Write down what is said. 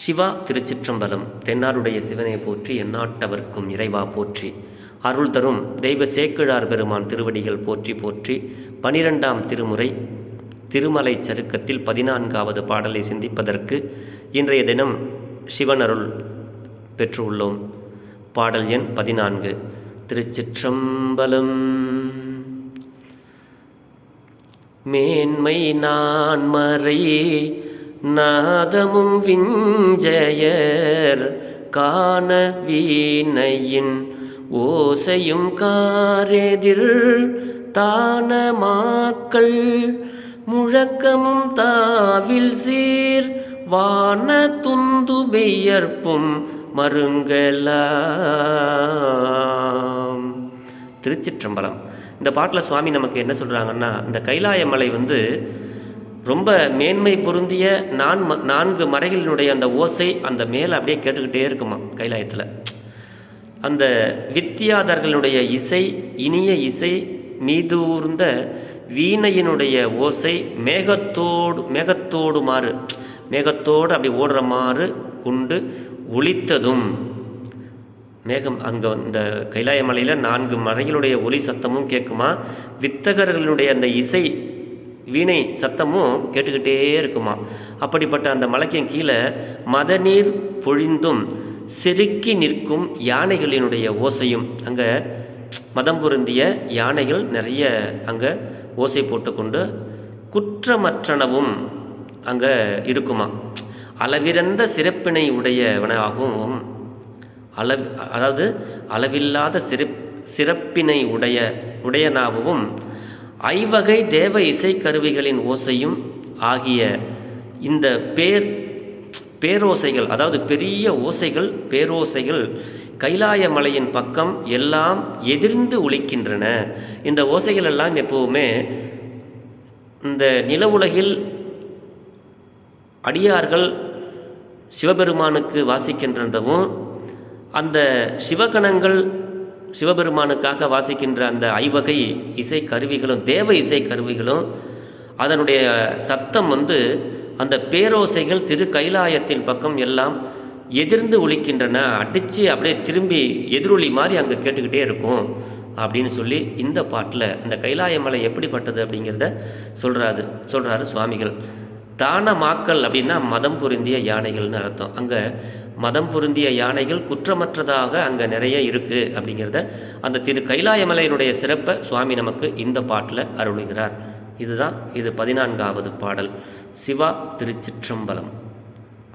சிவா திருச்சிற்றம்பலம் தென்னாருடைய சிவனை போற்றி எந்நாட்டவர்க்கும் இறைவா போற்றி. அருள் தரும் தெய்வ சேக்கிழார் பெருமான் திருவடிகள் போற்றி போற்றி. பனிரெண்டாம் திருமுறை திருமலை சருக்கத்தில் பதினான்காவது பாடலை சிந்திப்பதற்கு இன்றைய தினம் சிவன் அருள் பெற்றுள்ளோம். பாடல் எண் பதினான்கு. திருச்சிற்றம்பலம். மேன்மை நான் மறை நாதமும் விஞ்சயர். காண வீணையின் ஓசையும் காரெதிர். தான மாக்கள் முழக்கமும் தாவில் சீர். வான துந்து பெயர்ப்பும் மருங்கலாம். திருச்சிற்றம்பலம். இந்த பாட்டில் சுவாமி நமக்கு என்ன சொல்கிறாங்கன்னா இந்த கைலாய மலை வந்து ரொம்ப மேன்மை பொருந்திய நான் நான்கு மறைகளினுடைய அந்த ஓசை அந்த மேலே அப்படியே கேட்டுக்கிட்டே இருக்குமா கைலாயத்தில். அந்த வித்தியாதர்களுடைய இசை இனிய இசை மீதூர்ந்த வீணையினுடைய ஓசை மேகத்தோடு மேகத்தோடு மாறு மேகத்தோடு அப்படி ஓடுற மாறு கொண்டு ஒலித்ததும். மேகம் அங்கே இந்த கைலாய மலையில் நான்கு மலைகளுடைய ஒலி சத்தமும் கேட்குமா வித்தகர்களுடைய அந்த இசை வீணை சத்தமும் கேட்டுக்கிட்டே இருக்குமா? அப்படிப்பட்ட அந்த மலைக்கும் கீழே மதநீர் பொழிந்தும் செருக்கி நிற்கும் யானைகளினுடைய ஓசையும் அங்கே மதம் பொருந்திய யானைகள் நிறைய அங்கே ஓசை போட்டுக்கொண்டு குற்றமற்றனவும் அங்கே இருக்குமா? அளவிறந்த சிறப்பினை உடையவனாகவும் அளவு அதாவது அளவில்லாத சிறப் சிறப்பினை உடைய உடையனாகவும் ஐவகை தேவ இசைக்கருவிகளின் ஓசையும் ஆகிய இந்த பேர் பேரோசைகள் அதாவது பெரிய ஓசைகள் பேரோசைகள் கைலாய மலையின் பக்கம் எல்லாம் எதிர்ந்து ஒழிக்கின்றன இந்த ஓசைகள் எல்லாம் எப்போவுமே இந்த நில உலகில் அடியார்கள் சிவபெருமானுக்கு வாசிக்கின்றதும் அந்த சிவகணங்கள் சிவபெருமானுக்காக வாசிக்கின்ற அந்த ஐவகை இசை கருவிகளும் தேவ இசை கருவிகளும் அதனுடைய சத்தம் வந்து அந்த பேரோசைகள் திரு கைலாயத்தின் பக்கம் எல்லாம் எதிர்ந்து ஒழிக்கின்றன அடித்து அப்படியே திரும்பி எதிரொலி மாதிரி அங்கே கேட்டுக்கிட்டே இருக்கும் அப்படின்னு சொல்லி இந்த பாட்டில் அந்த கைலாய மலை எப்படிப்பட்டது அப்படிங்கிறத சொல்கிறாரு சொல்கிறாரு சுவாமிகள். தானமாக்கல் அப்படின்னா மதம் பொருந்திய யானைகள்னு அர்த்தம். அங்கே மதம் பொருந்திய யானைகள் குற்றமற்றதாக அங்கே நிறைய இருக்குது அப்படிங்கிறத அந்த திரு கைலாயமலையினுடைய சிறப்பை சுவாமி நமக்கு இந்த பாட்டில் அருளுகிறார். இதுதான் இது பதினான்காவது பாடல். சிவா திருச்சிற்றம்பலம்.